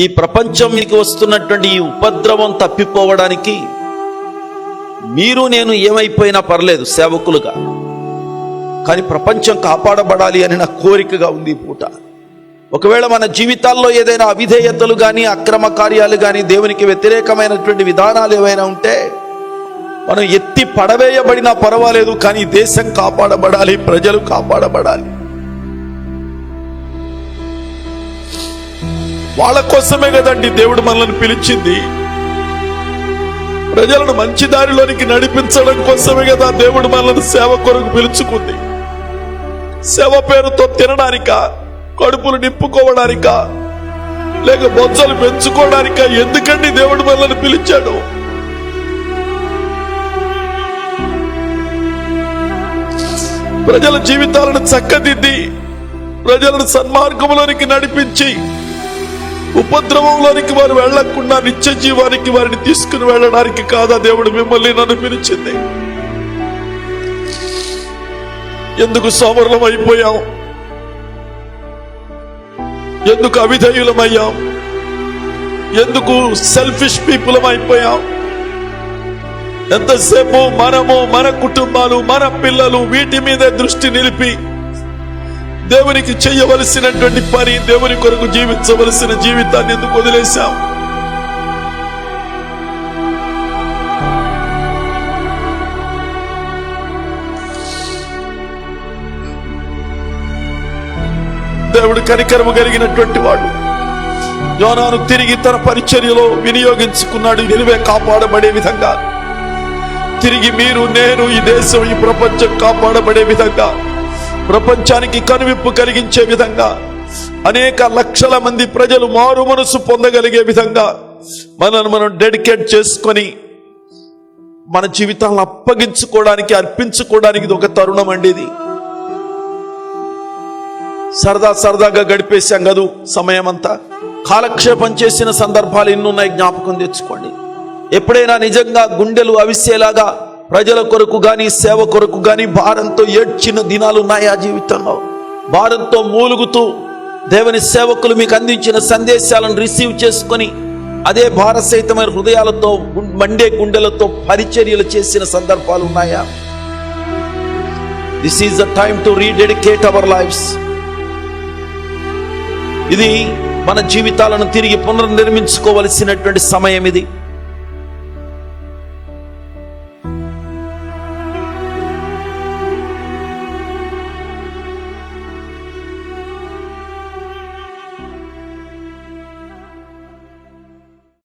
ఈ ప్రపంచంకి వస్తున్నటువంటి ఈ ఉపద్రవం తప్పిపోవడానికి మీరు నేను ఏమైపోయినా పర్లేదు సేవకులుగా. కానీ ప్రపంచం కాపాడబడాలి అని నా కోరికగా ఉంది పూట. ఒకవేళ మన జీవితాల్లో ఏదైనా అవిధేయతలు కానీ అక్రమ కార్యాలు కానీ దేవునికి వ్యతిరేకమైనటువంటి విధానాలు ఏవైనా ఉంటే మనం ఎత్తి పడవేయబడినా పర్వాలేదు కానీ దేశం కాపాడబడాలి ప్రజలు కాపాడబడాలి. వాళ్ళ కోసమే కదండి దేవుడు మనల్ని పిలిచింది. ప్రజలను మంచి దారిలోనికి నడిపించడం కోసమే కదా దేవుడు మనల్ని సేవ కొరకు పిలుచుకుంది. సేవ పేరుతో తినడానిక కడుపులు నింపుకోవడానిక లేక బొజ్జలు పెంచుకోవడానిక ఎందుకండి దేవుడు మనల్ని పిలిచాడు? ప్రజల జీవితాలను చక్కదిద్ది ప్రజలను సన్మార్గంలోనికి నడిపించి ఉపద్రవంలోనికి వారు వెళ్ళకుండా నిత్య జీవానికి వారిని తీసుకుని వెళ్ళడానికి కాదా దేవుడు మిమ్మల్ని నన్ను పిలిచింది. ఎందుకు సోమరులం అయిపోయాం ఎందుకు అవిధేయులమయ్యాం ఎందుకు సెల్ఫిష్ పీపులం అయిపోయాం ఎంతసేపు మనము మన కుటుంబాలు మన పిల్లలు వీటి మీదే దృష్టి నిలిపి దేవునికి చేయవలసినటువంటి పని దేవుని కొరకు జీవించవలసిన జీవితాన్ని ఎందుకు వదిలేశాం దేవుడు కనికరము కలిగినటువంటి వాడు. యోనాను తిరిగి తన పరిచర్యలో వినియోగించుకున్నాడు నిలువే కాపాడబడే విధంగా. తిరిగి మీరు నేను ఈ దేశం ఈ ప్రపంచం కాపాడబడే విధంగా. ప్రపంచానికి కనువిప్పు కలిగించే విధంగా అనేక లక్షల మంది ప్రజలు మారు మనసు పొందగలిగే విధంగా మనను మనం డెడికేట్ చేసుకొని మన జీవితాలను అప్పగించుకోవడానికి అర్పించుకోవడానికి ఇది ఒక తరుణం అండి ఇది. సరదా సరదాగా గడిపేశాం కదూ సమయం అంతా కాలక్షేపం చేసిన సందర్భాలు ఎన్నున్నాయి జ్ఞాపకం తెచ్చుకోండి. ఎప్పుడైనా నిజంగా గుండెలు అవిసేలాగా ప్రజల కొరకు కానీ సేవ కొరకు కానీ భారంతో ఏడ్చిన దినాలు ఉన్నాయా జీవితంలో? భారంతో మూలుగుతూ దేవుని సేవకులు మీకు అందించిన సందేశాలను రిసీవ్ చేసుకొని అదే భారసహితమైన హృదయాలతో మండే గుండెలతో పరిచర్యలు చేసిన సందర్భాలు ఉన్నాయా? This is the time to rededicate our lives ఇది మన జీవితాలను తిరిగి పునర్నిర్మించుకోవలసినటువంటి సమయం ఇది.